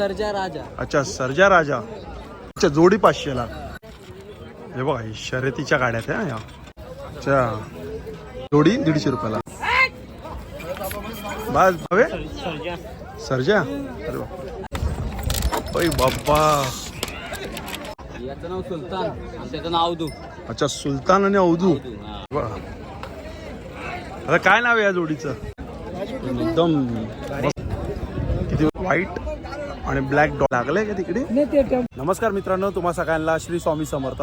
सर्जा राजा. अच्छा सर्जा राजा. अच्छा जोडी पाचशेला हे बघा ही शर्यतीच्या गाड्या त्या या. अच्छा. जोडी दीडशे रुपयाला. बस हवे सर्जा. अरे बाप. ओय बाप्पा. याचं नाव सुलतान. आणि त्याचं नाव अवधू अच्छा सुलतान आणि अवधू. बघा. आता काय नाव आहे या जोडीचं? एकदम. मस्त. किती व्हाईट आणि ब्लॅक डॉ लागलंय का तिकडे? नमस्कार मित्रांनो तुम्हा सगळ्यांना श्री स्वामी समर्थ.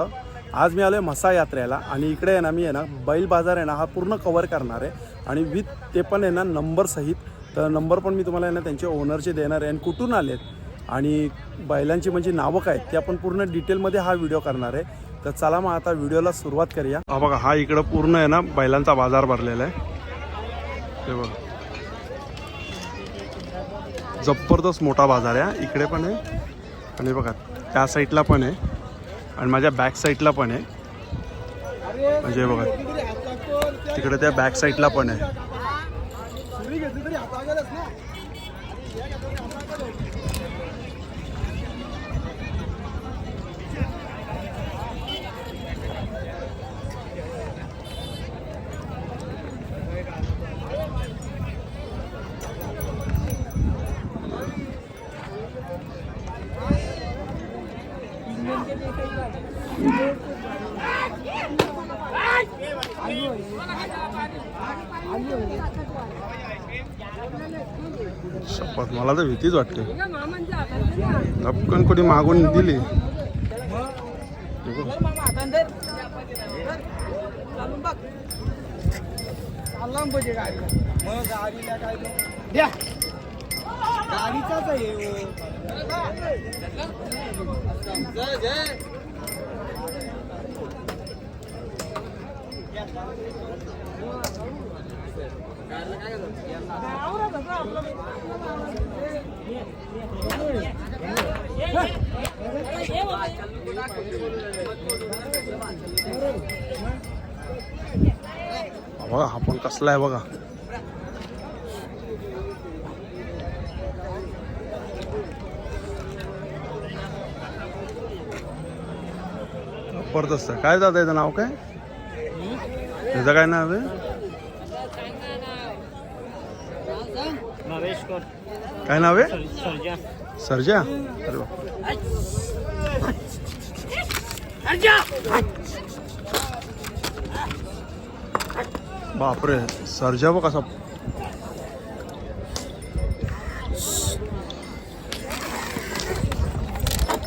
आज मी आलोय म्हसा यात्रेला आणि इकडे आहे ना मी आहे ना बैल बाजार आहे ना हा पूर्ण कव्हर करणार आहे. आणि विथ ते पण आहे ना नंबर सहित. तर नंबर पण मी तुम्हाला आहे ना त्यांचे ओनरचे देणार आहे. आणि कुठून आलेत? आणि बैलांची म्हणजे नावं काय ते आपण पूर्ण डिटेलमध्ये हा व्हिडिओ करणार आहे. तर चला मग आता व्हिडिओला सुरुवात करूया. हा बघा हा इकडं पूर्ण आहे ना बैलांचा बाजार भरलेला आहे. ते बघा. जबरदस्त मोठा बाजार आहे इकडे पण आहे. आणि बघा त्या साईडला पण आहे. आणि माझ्या बॅक साईडला पण आहे. म्हणजे बघा तिकडे त्या बॅक साईडला पण आहे. शपथ. मला तर भीतीच वाटते. धपकन कोणी मागून दिली. हे गाडीचाच बघा हा पण कसला आहे बघा. जबरदस्त. काय दादा याचं नाव काय? त्याचं काय नाव आहे? काय नाव आहे? सर्जा. अरे वा. बापरे सर्जा बघ कसा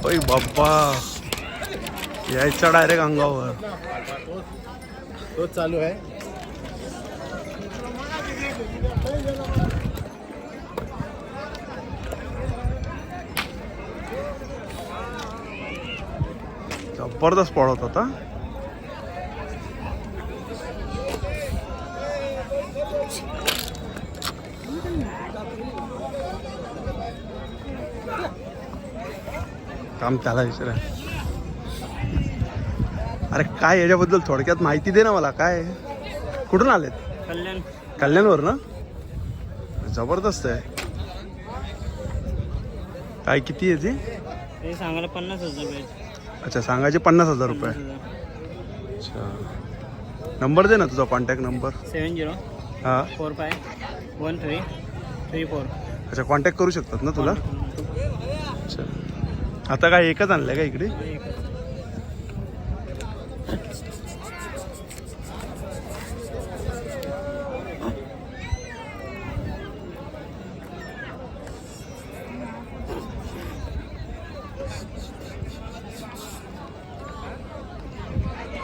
ओय बाप्पा. यायचा डायरेक्ट अंगावर. तो चालू आहे. जबरदस्त पळत होता काम त्याला विचारा अरे काय याच्याबद्दल थोडक्यात माहिती दे ना मला काय? कुठून आलेत? कल्याण. कल्याणवर ना जबरदस्त आहे. काय किती आहे ती? ते सांगायला पन्नास हजार पाहिजे अच्छा सांगायचे पन्नास हजार रुपये. अच्छा. नंबर दे ना तुझा कॉन्टॅक्ट नंबर सेवन झिरो हां. Four five one three three four अच्छा कॉन्टॅक्ट करू शकतात ना तुला? अच्छा. आता काय एकच आणलंय का इकडे?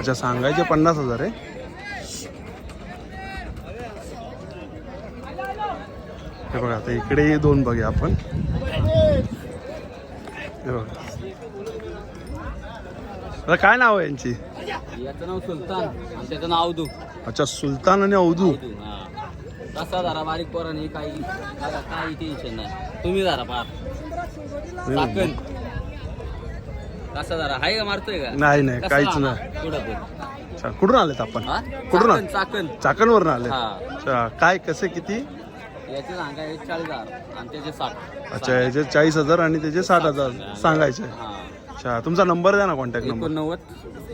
अच्छा सांगायचे पन्नास हजार आहे. हे बघा आता इकडे दोन बघूया आपण. हे बघा. काय नाव आहे यांची? याचं नाव सुलतान आणि त्याचं नाव अवधू अच्छा सुलतान आणि अवधू अवधू हा. तसा जरा बारीक पोरांनी काही काही टेन्शन नाही. तुम्ही जरा पार चाकण कसा जरा? आहे का मारतोय का? नाही नाही कसा काहीच आला? नाही. अच्छा कुठून आलेत आपण? हा? कुठून चाकण आले चाकण. चाकणवरून आले हा. अच्छा काय कसे किती? याचे सांगाय चाळीस हजार. आणि त्याचे साठ. अच्छा याचे चाळीस हजार आणि त्याचे साठ हजार सांगायचे. हा. अच्छा तुमचा नंबर द्या ना कॉन्टॅक्ट नंबर एकोणनव्वद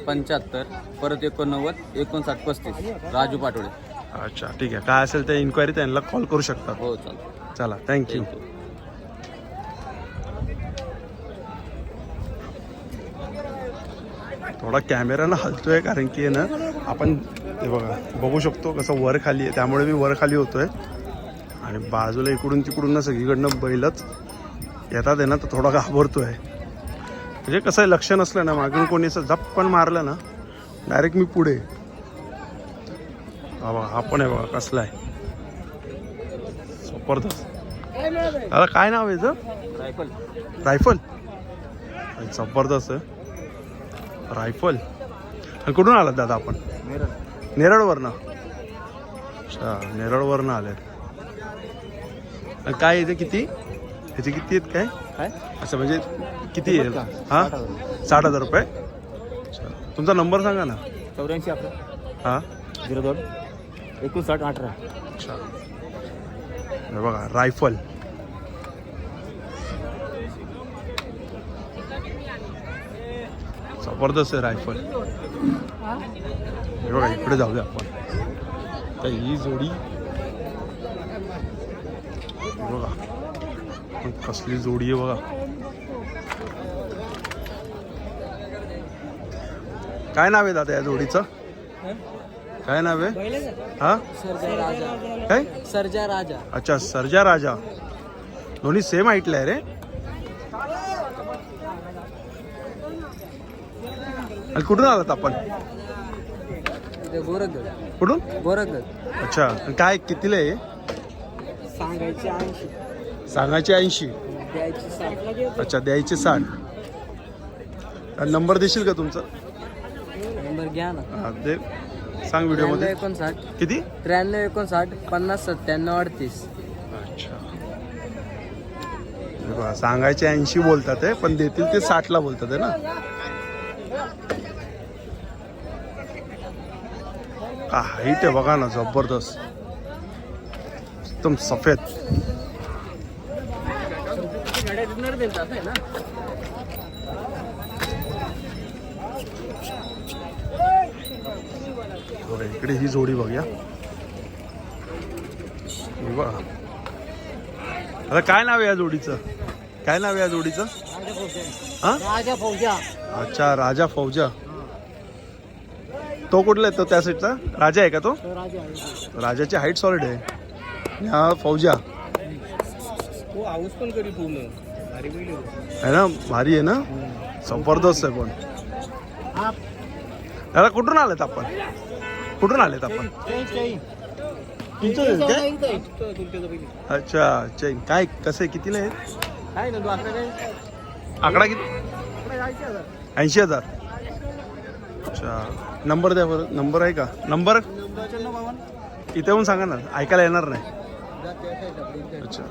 पंच्याहत्तर परत एकोणनव्वद एकोणसाठ पस्तीस. राजू पाटोळे. अच्छा ठीक आहे. काय असेल ते इन्क्वायरी त्यांना कॉल करू शकता. हो चालतं चला थँक्यू थोडा कॅमेरानं हलतोय कारण की आहे ना आपण हे बघा बघू शकतो कसं वर खाली आहे. त्यामुळे मी वर खाली होतोय. आणि बाजूला इकडून तिकडून ना सगळीकडनं बैलच येतात आहे ना तर थोडा घाबरतोय. म्हणजे कसं आहे लक्ष नसलं ना मागून कोणी असं झप्पन मारलं ना डायरेक्ट मी पुढे. बघा हा पण आहे बघा कसला आहे. जबरदस्त. दादा काय नाव आहे रायफल. रायफल. जबरदस्त आहे. रायफल. आणि कुठून आलात दादा आपण? नेरळवरनं. अच्छा नेरळवरनं आले काय इथे किती? ह्याचे किती आहेत काय? काय? असं म्हणजे किती आहे? हा? साठ हजार रुपये. अच्छा तुमचा नंबर सांगा ना. चौऱ्याऐंशी अकरा. हा? झिरो दोन. एकोणसाठ अठरा. अच्छा. बघा रायफल. जबरदस्त आहे रायफल. हे बघा इकडे जाऊया आपण. तर ही जोडी. बघा कसली जोडी आहे बघा. काय नाव आहे दादा या जोडीचं? काय नाव आहे? हा? काय? सर्जा राजा. अच्छा सर्जा राजा. दोन्ही सेम आहे रे? आणि कुठून आलात आपण? गोरखगड. कुठून? गोरखगड. अच्छा. आणि काय कितीला आहे? सांगायचे ऐंशी. सांगायचे ऐंशी. द्यायची साठ. अच्छा द्यायचे साठ. नंबर देशील का तुमचा? नंबर घ्या ना. हा, दे. सांग त्र्याण्णव व्हिडिओमध्ये एकोणसाठ. किती? त्र्याण्णव एकोणसाठ पन्नास सत्त्याण्णव अडतीस. अच्छा. हे बघा, सांगायचे ऐंशी बोलतात आहे पण देतील ते साठला बोलतात आहे ना? का हाईट आहे बघा ना जबरदस्त. एकदम सफेद. इकडे ही जोडी बघूया. बघा. आता काय नाव आहे या जोडीचं? काय नाव आहे या जोडीचं? हा? राजा फौजा. अच्छा राजा फौजा. तो कुठला आहे? तो त्या साईडचा राजा आहे का तो? राजा राजाची हाईट सॉलिड आहे. हा फौजा. आहे ना? भारी आहे ना? जबरदस्त आहे पण दादा कुठून आलेत आपण? कुठून आलेत आपण. अच्छा चैन. काय कसं आहे कितीला आहे आकडा किती? ऐंशी हजार. अच्छा. नंबर द्या बरं. नंबर आहे का? नंबर? इथे येऊन सांगा ना. ऐकायला येणार नाही. अच्छा.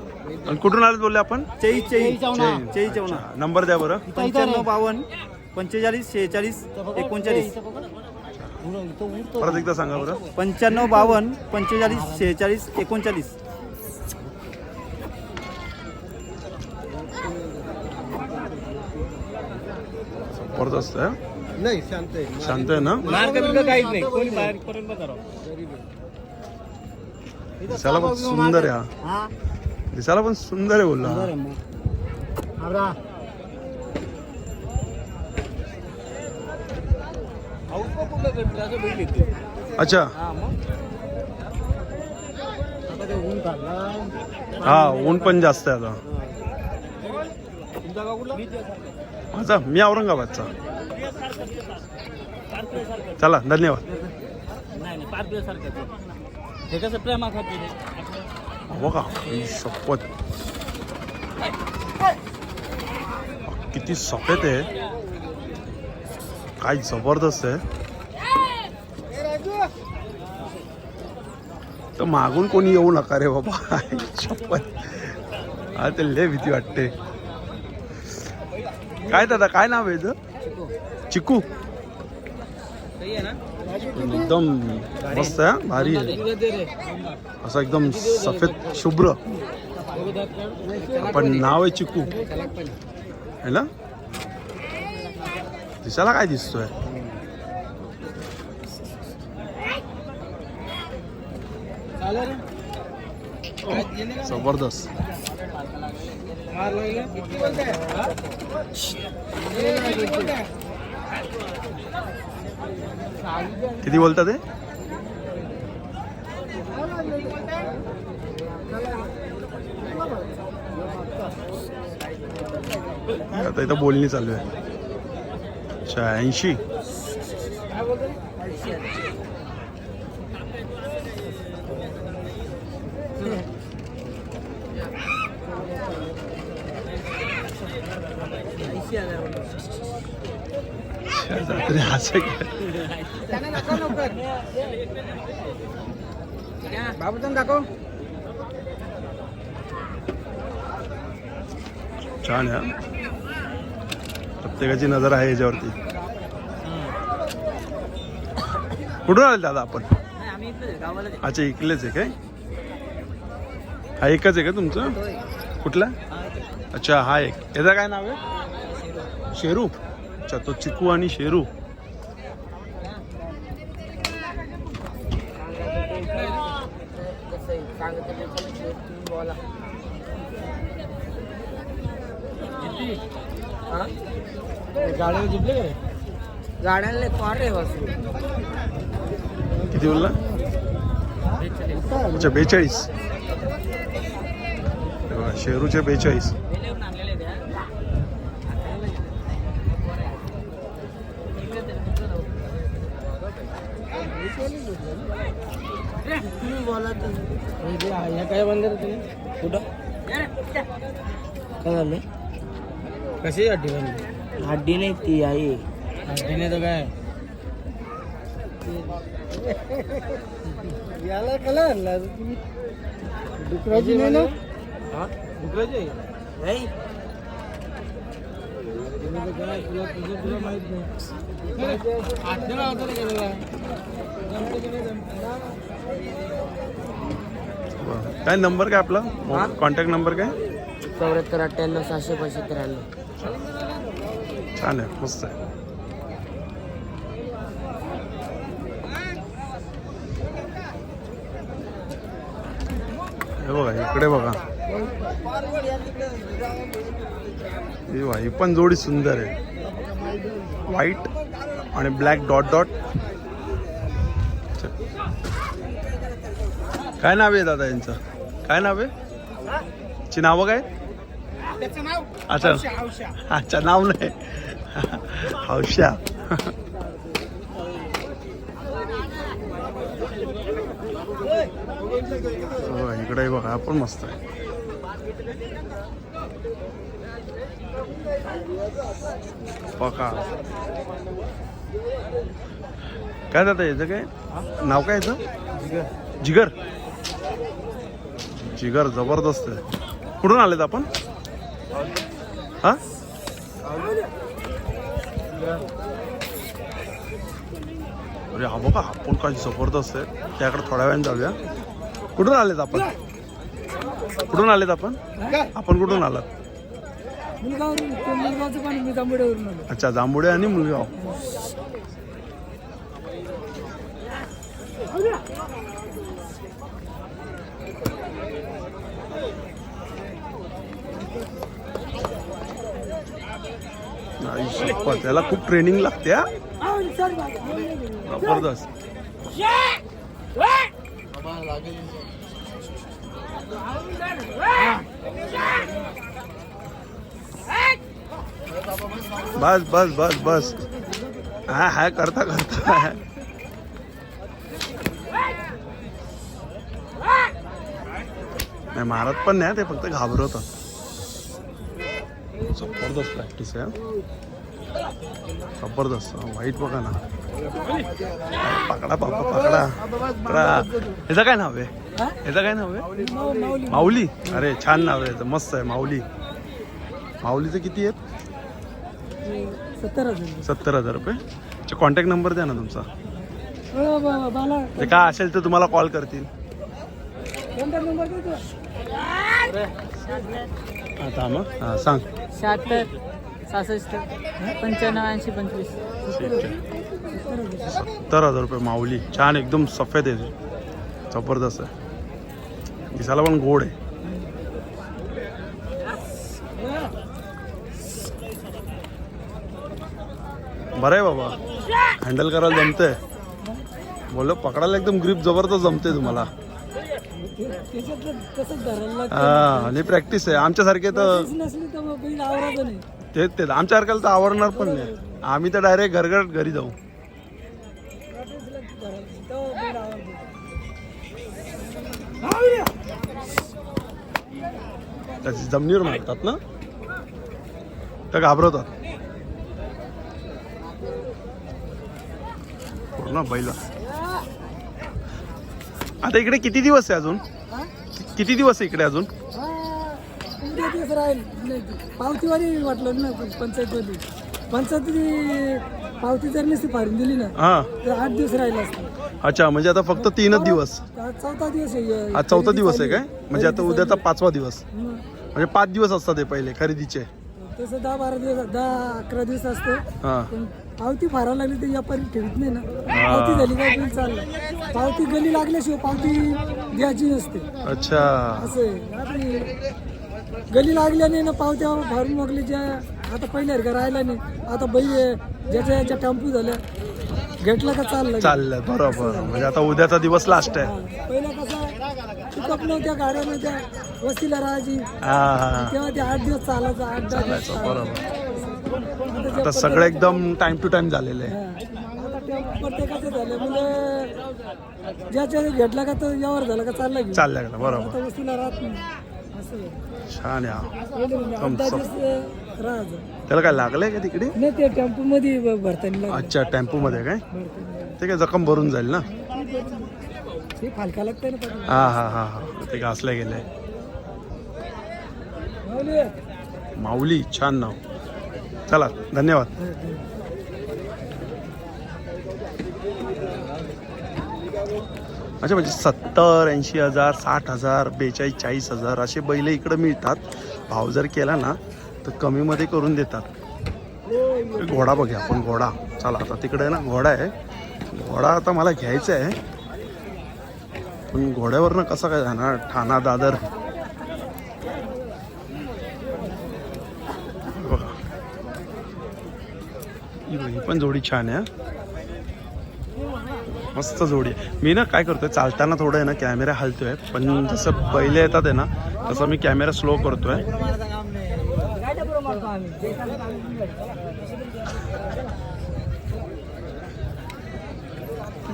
आणि कुठून आले बोलले आपण? चई चई. चई चौना. नंबर द्या बरं. पंच्याण्णव बावन्न पंचेचाळीस शेहेचाळीस एकोणचाळीस. परत एकदा सांगा बरं. पंच्याण्णव बावन्न पंचेचाळीस शेहेचाळीस एकोणचाळीस. जबरदस्त आहे नाही शांत आहे. शांत आहे ना? मार्ग बिर्ग काहीच नाही. कोणी बाहेर पर्यंत करा दिसायला पण सुंदर आहे हा. दिसायला पण सुंदर आहे बोलला अच्छा. हा ऊन पण जास्त आहे आता. माझा मी औरंगाबादचा. चला धन्यवाद. नाही नाही पाच दिवस सारखं हे कसं ही शपथ. किती सफेद आहे. काय जबरदस्त आहे. तर मागून कोणी येऊ नका रे बाबा. शपथ. हा ते लय भीती वाटते. काय दादा काय नाव आहे चिकू एकदम मस्त आहे भारी आहे. असं एकदम सफेद शुभ्र. पण नाव आहे चिकू है ना? दिसायला काय दिसतोय? जबरदस्त. किती बोलतात ते आता इथं बोलणी चालू आहे. अच्छा ऐंशी तरी असं काय? बाबूजन दाखव. छान हा. प्रत्येकाची नजर आहे याच्यावरती. कुठून आले दादा आपण? अच्छा इकलेच आहे काय? हा एकच आहे का तुमचं? कुठला? अच्छा हा एक. याचं काय नाव आहे? शेरू अच्छा तो चिकू आणि शेरू. गाड्याला कॉर रे किती बोलला? अच्छा बेचाळीस. शेरूचे बेचाळीस. ह्या काय बंद तुम्ही कुठं काय झालं कशी अड्डी बंद? हड्डी नाही ती आई। अड्डीने तर काय याला कला आणला डुकराची नाही ना? डुकराची नाही माहित नाही काय नंबर काय आपला? कॉन्टॅक्ट नंबर काय? चौऱ्याहत्तर अठ्ठ्याण्णव सहाशे पाचशे त्र्याण्णव छान आहे मस्त आहे. हे बघा इकडे बघा. हे बघा, ही पण जोडी सुंदर आहे. व्हाईट आणि ब्लॅक डॉट डॉट काय नाव आहे दादा यांचं? काय नाव आहे? ची नावं काय? अच्छा. अच्छा नाव नाही. हौशा. हो इकडे बघा पण मस्त आहे. बघा. काय जातं याचं काय? नाव काय याचं? जिगर. जिगर जबरदस्त आहे. कुठून आलेत आपण? हा? अरे हा बघा हा पण काय जबरदस्त आहे. त्याकडे थोड्या वेळाने जाऊया. कुठून आलेत आपण? कुठून आलेत आपण? आपण कुठून आलात? अच्छा जांभुडे आणि मुलगाव. नाही, त्याला खूप ट्रेनिंग लागते जबरदस्त. बस बस बस बस. हा हा करता करता. नाही मारत पण नाही ते फक्त घाबरवतात. जबरदस्त प्रॅक्टिस आहे. जबरदस्त वाईट बघा ना. पकडा बाबा पकडा. ह्याचं काय नाव आहे? ह्याचं काय नाव आहे? माऊली. अरे छान नाव आहे ह्याचं. मस्त आहे माऊली. माऊलीचं किती आहेत? सत्तर हजार. सत्तर हजार रुपये. कॉन्टॅक्ट नंबर द्या ना तुमचा. हो, ते काय असेल तर तुम्हाला कॉल करतील. आता मग? हां सांग. शहात्तर सहासष्ट पंच्याण्णव ऐंशी पंचवीस. सत्तर हजार रुपये माऊली. छान एकदम सफेद आहे. जबरदस्त आहे. दिसायला पण गोड आहे. बरं आहे बाबा. हँडल करायला जमतंय. बोल पकडायला एकदम ग्रीप जबरदस्त जमते तुम्हाला. हा आणि प्रॅक्टिस आहे. आमच्यासारखे तर तर तेच तेच आमच्यासारख्याला तर आवडणार पण नाही. आम्ही तर डायरेक्ट घरघर घरी जाऊ. त्याची जमिनीवर मारतात ना? त्या घाबरवतात. पूर्ण बैल. आता इकडे किती दिवस आहे अजून? किती दिवस आहे इकडे अजून? हा, उद्या दिवस राहील? नाही, पावतीवारी वाटलं ना पंचायतवाली. पंचायती पावती जर नसती फाडून दिली ना हा. तर आठ दिवस राहिला असतं. अच्छा म्हणजे आता फक्त तीनच दिवस. चौथा दिवस आहे आज चौथा दिवस आहे काय? म्हणजे आता उद्याचा पाचवा दिवस. म्हणजे पाच दिवस असतात ते पहिले खरेदीचे. तसं दहा बारा दिवस दहा अकरा दिवस असतो. हा. पावती फारावं लागली तर व्यापारी ठेवत नाही ना. पावती झाली काय बिल चाललं. पावती गली लागल्याशिवाय पावती द्यायची नसते. अच्छा. असं आहे. आता गली लागल्या नाही ना पावत्या फारून मोकली ज्या आता पहिल्या का राहिला नाही. आता बैल आहे, ज्याच्या याच्या टेम्पो झाल्या घेतला का चाललं चाललंय बरोबर. म्हणजे आता उद्याचा दिवस लास्ट आहे. पहिलं कसं पिकअप नव्हत्या गाड्या नव्हत्या वस्तीला राहायची. हा हा तेव्हा ते आठ दिवस चालायचं आठ दहा दिवस चालायचं, चालायचं. आता सगळं एकदम टाइम टू टाइम झालेलं आहे हा. प्रत्येकाचं झालं म्हणजे ज्याच्या घेतला का तो व्यवहार झाला का चालला बरोबर आता वस्तीला राहत नाही असं आहे. छान आहे दिवस अं, राहायचं त्याला काय लागलंय का तिकडे नाही ते टेम्पो मध्ये ब- भरताना लागलं. अच्छा टेम्पो मध्ये काय भरताना. ते काय जखम भरून जाईल ना ते फालका लागतंय ना पण. हा हा हा हा ते घासल्या गेलंय. माऊली छान नाव चला धन्यवाद. अच्छा म्हणजे सत्तर ऐंशी हजार साठ हजार बेचाळीस चाळीस हजार असे बैल इकडं मिळतात. भाव जर केला ना तर कमीमध्ये करून देतात. घोडा बघूया आपण घोडा. चला आता तिकडे ना घोडा आहे. घोडा आता मला घ्यायचा आहे. पण घोड्यावरनं कसं काय जाणार? ठाणा दादर बघा ही बघ, ही पण जोडी छान आहे मस्त जोडी आहे. मी ना काय करतोय चालताना थोडं आहे ना कॅमेरा हलतोय पण जसं पहिले येतात आहे ना तसं मी कॅमेरा स्लो करतोय.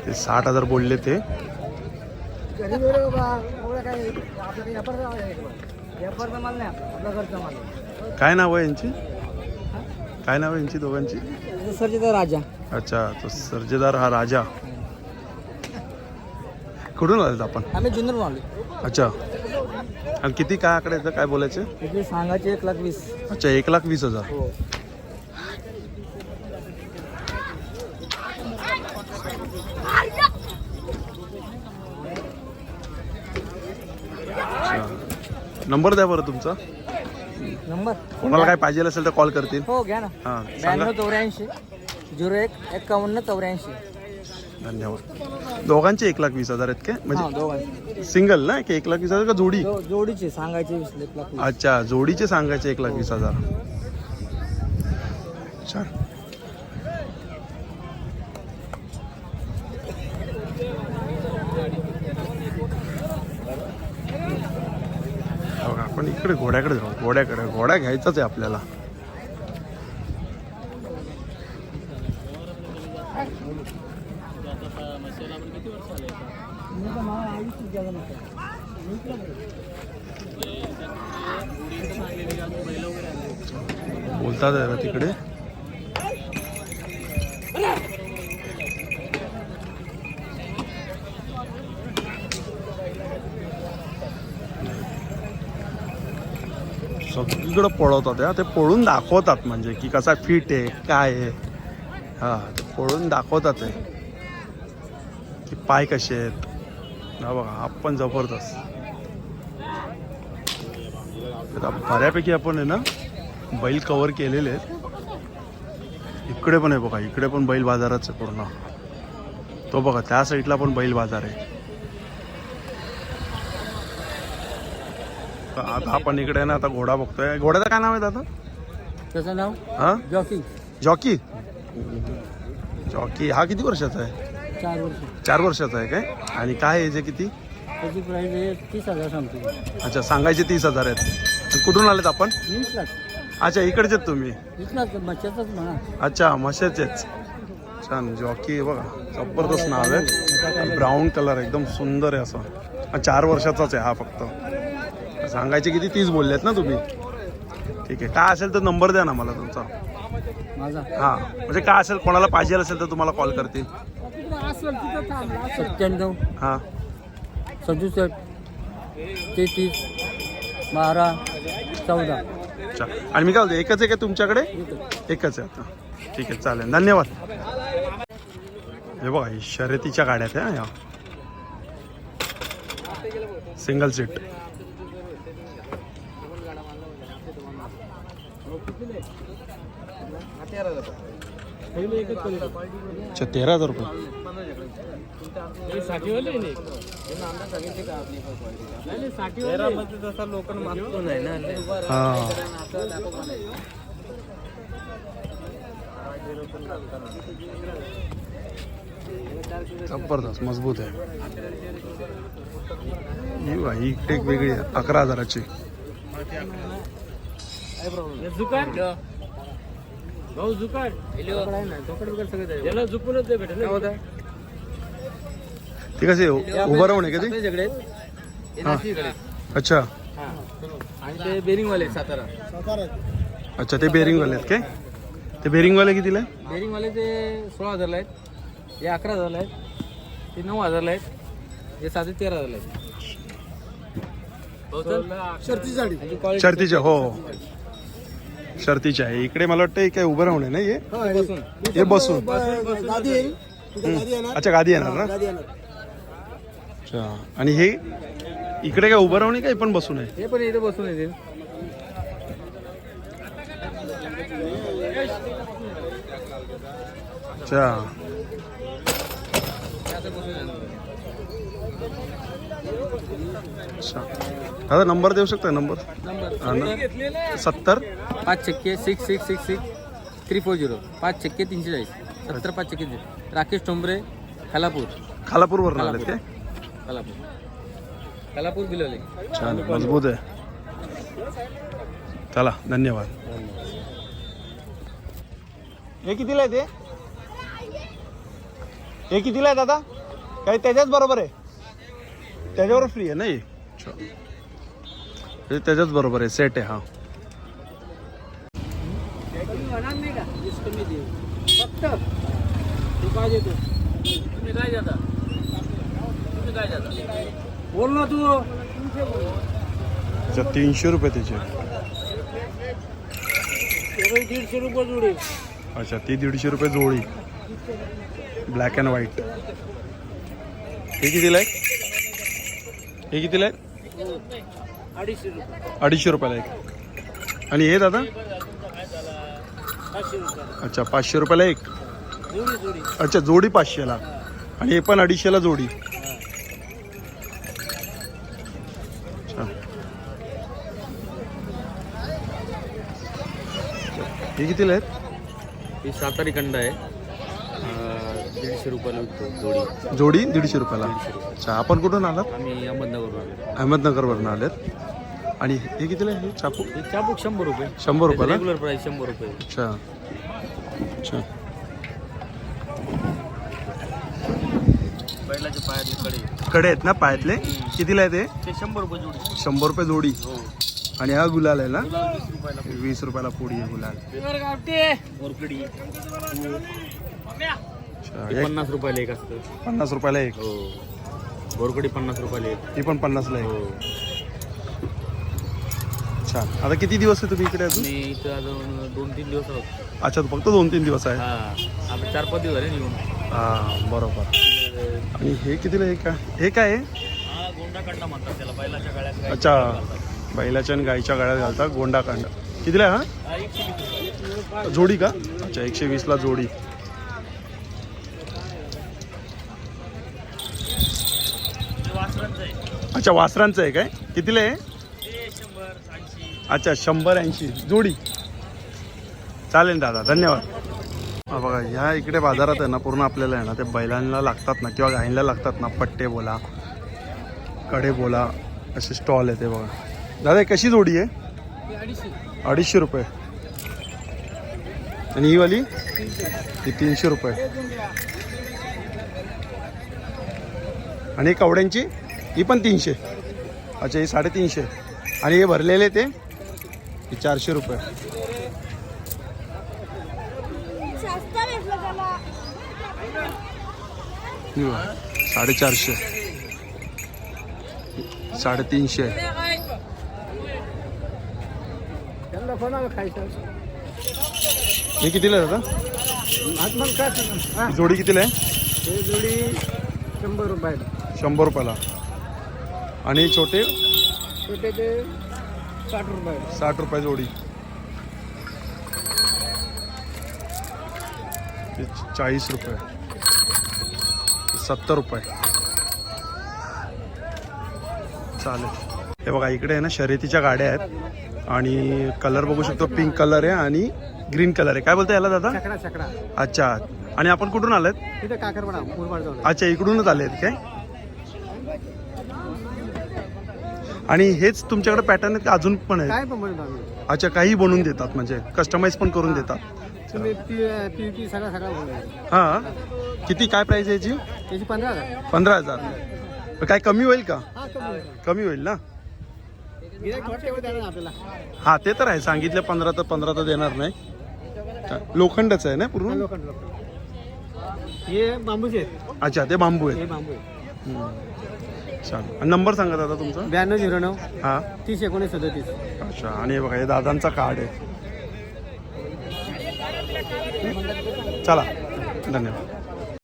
ते साठ हजार बोलले ते. काय काय नाव आहे यांची? काय नाव आहे यांची दोघांची? सरजेचा राजा. अच्छा तो सर्जेदार हा राजा. कुठून आलेत आपण? आम्ही जुन्नर आलो अच्छा. आणि किती काय आकडे काय बोलायचे? सांगायचे? एक लाख वीस. अच्छा एक लाख वीस हजार. हो. नंबर द्या बरं तुमचा. नंबर. कोणाला काय पाहिजे असेल तर कॉल करतील. हो घ्या ना. हां ब्याण्णव चौऱ्याऐंशी झिरो एक एक्कावन्न चौऱ्याऐंशी. धन्यवाद. दोघांचे एक लाख वीस हजार आहेत काय? हा म्हणजे दोघांची. सिंगल ना? की एक लाख वीस हजार का जोडी? जो- जोडीचे सांगायचे वीस लाख. अच्छा जोडीचे सांगायचे एक लाख वीस हजार. छान बघा, आपण इकडे घोड्याकडे जाऊ घोड्याकडे. घोडा घ्यायचाच आहे आपल्याला. बोलतात तिकडे. सगळीकडं पळवतात हा. ते पळून दाखवतात म्हणजे की कसा फिट आहे काय आहे. हा ते पळून दाखवतात आहे की पाय कसे आहेत. हा बघा आपण पण जबरदस्त. बऱ्यापैकी आपण आहे ना बैल कवर केलेले आहेत. इकडे पण आहे बघा इकडे पण बैल बाजारच आहे पूर्ण. तो बघा त्या साईडला पण बैल बाजार आहे. आता आपण इकडे ना आता घोडा बघतोय. घोड्याचं काय नाव आहे दादा? त्याचं नाव? हा? जॉकी. जॉकी? जॉकी. हा किती वर्षाचा आहे? चार वर्ष. चार वर्षाचा आहे काय? आणि काय आहे जे किती? त्याची प्राईस आहे तीस हजार सांगतो अच्छा सांगायचे तीस हजार आहेत. आणि कुठून आलेत आपण? अच्छा इकडचेच तुम्ही. म्हणा. अच्छा मशाचेच. छान जॉकी आहे बघा. जबरदस्त नाव आहे. ब्राऊन कलर एकदम सुंदर आहे असं. आणि चार वर्षाचाच आहे हा फक्त. सांगायचे किती? तीस बोललेत ना तुम्ही. ठीक आहे. काय असेल तर नंबर द्या ना मला तुमचा. माझा? हां. म्हणजे काय असेल कोणाला पाहिजे असेल तर तुम्हाला कॉल करतील. सत्त्याण्णव. हां. सदुसष्ट. तेहतीस. बारा. चौदा. अच्छा. आणि मी काय बोलतो एकच आहे का तुमच्याकडे? एकच आहे आता. ठीक आहे चालेल. धन्यवाद. हे बघा शर्यतीच्या गाड्या आहेत ह्या सिंगल सीट अच्छा तेरा हजार रुपये. हा जबरदस्त मजबूत आहे. ही ही एक वेगळी आहे अकरा हजाराची. भाऊ जुकाड. याला झुकूनच दे भेटेल ती कशी आहे? उभं राहून आहे का ती? सगळे हा. अच्छा. आणि ते बेरिंग वाले सातारा. अच्छा ते बेरिंगवाले आहेत काय? ते बेरिंगवाले कितीला आहे बेरिंग वाले ते सोळा हजारला आहेत. हे अकरा हजारला आहेत. ते नऊ हजारला आहेत. हे साधे तेरा हजारला आहेत. शर्ती साडी शर्तीचे हो. हो. शर्तीचे आहे. इकडे मला वाटतं हे काय उभं राहून आहे ना हे? हे बसून. अच्छा गादी येणार ना? अच्छा. आणि हे इकडे काय उभं राहून आहे का हे पण बसून आहे? हे पण इथे बसून येतील अच्छा. अच्छा. दादा नंबर देऊ शकता नंबर? हा सत्तर? पाच छक्के six six six six three four zero पाच छक्के तीनशे चाळीस. सत्तर पाच छक्के तीन. राकेश टोंबरे खालापूर. खालापूरवरून आलेत काय? खालापूर. खालापूर बिलवले. छान मजबूत आहे. चला धन्यवाद. हे कितीला आहे ते? हे कितीला आहे दादा? काही त्याच्याच बरोबर आहे. त्याच्यावर फ्री आहे नाही हे त्याच्याच बरोबर आहे. सेट आहे हा. बोल ना तू. अच्छा तीनशे रुपये त्याचे. दीडशे रुपये जोडी. अच्छा ती दीडशे रुपये जोडी. ब्लॅक अँड व्हाईट हे कितीला आहे? हे कितीला आहे? अडीचशे रुपये. अडीचशे रुपयाला एक. आणि हे दादा? पाचशे रुपये अच्छा पाचशे रुपयाला एक. जोडी जोडी. अच्छा जोडी पाचशेला. आणि हे पण अडीचशेला जोडी. अच्छा. हे कितीला आहेत? ही सातारी कंड आहे. दीडशे रुपयाला विकतो जोडी. जोडी दीडशे रुपयाला. अच्छा आपण कुठून आलात? आम्ही अहमदनगरवर आलो. अहमदनगरवरून आलेत. आणि हे कितीला आहे? हे चाकू? हे चाबूक शंभर रुपये. शंभर रुपयाला? रेग्युलर प्राइस शंभर रुपये. अच्छा. अच्छा. बैलाच्या पायातले कडे. कडे आहेत ना पायातले? कितीला आहे ते? ते शंभर रुपये जोडी. शंभर रुपये जोडी. हो. आणि हा गुलाल आहे ना? वीस रुपयाला वीस रुपयाला पोडी आहे गुलाल. अच्छा हे एक पन्नास रुपयाला एक असतं. पन्नास रुपयाला एक. हो. बोरकडी पन्नास रुपयाला एक. ती पण पन्नासला हो. छान आता किती दिवस आहे तुम्ही इकडे अजून? मी इथं अजून दोन तीन दिवस आहोत अच्छा फक्त दोन तीन दिवस आहे. हा चार पाच दिवस झाले निघून. हा बरोबर. आणि हे कितीला आहे का? हे काय आहे? अच्छा. बैलाच्या आणि गाईच्या गाड्यात घालतात गोंडा कांडा कितीला आहे हा? जोडी का? अच्छा एकशे वीसला जोडी. अच्छा वासरांचं आहे काय? कितीला आहे? अच्छा शंभर ऐंशी. जोडी. चालेल दादा धन्यवाद. हा बघा ह्या इकडे बाजारात आहे ना पूर्ण आपल्याला आहे ना ते बैलांना लागतात ना किंवा गायींना लागतात ना पट्टे बोला कडे बोला असे स्टॉल आहे ते बघा. दादा कशी जोडी आहे? अडीचशे रुपये. आणि ही वाली? ही तीनशे रुपये. आणि कवड्यांची? ही पण तीनशे. अच्छा ही साडेतीनशे. आणि हे भरलेले ते? हे चारशे रुपये. साडेचारशे. साडेतीनशे. हे कितीला दादा? जोडी कितीला आहे? जोडी शंभर रुपये शंभर रुपयाला. आणि छोटे? छोटे ते साठ रुपये. साठ रुपये जोडी. चाळीस रुपये. सत्तर रुपये. चालेल. हे बघा इकडे आहे ना शर्यतीच्या गाड्या आहेत. आणि कलर बघू शकतो पिंक कलर आहे आणि ग्रीन कलर आहे. काय बोलतो याला दादा? अच्छा. आणि आपण कुठून आलात? अच्छा इकडूनच आले आहेत काय? आणि हेच तुमच्याकडे पॅटर्न आहेत का? अजून पण काय आम्ही. अच्छा काही बनवून देतात म्हणजे? कस्टमाइज पण करून देतात? तुम्ही पी पी पी सगळा सगळा बोलू हां. किती काय प्राइस आहे याची? त्याची पंधरा हजार. पंधरा हजार. काय कमी होईल का? हा कमी कमी होईल ना? गिरायक वाटते हो आपल्याला. हा ते तर आहे. सांगितलं पंधरा तर पंधरा तर देणार नाही. लोखंडच आहे ना पूर्ण? लोखंड लोखंड. हे बांबूचे आहेत. अच्छा ते बांबू हे आहे बांबू आहे चालेल नंबर सांगा दादा तुमचा. ब्याण्णव झिरो नऊ हा. तीस एकोणीस सदतीस. अच्छा आणि हे बघा हे दादांचा कार्ड आहे. चला धन्यवाद.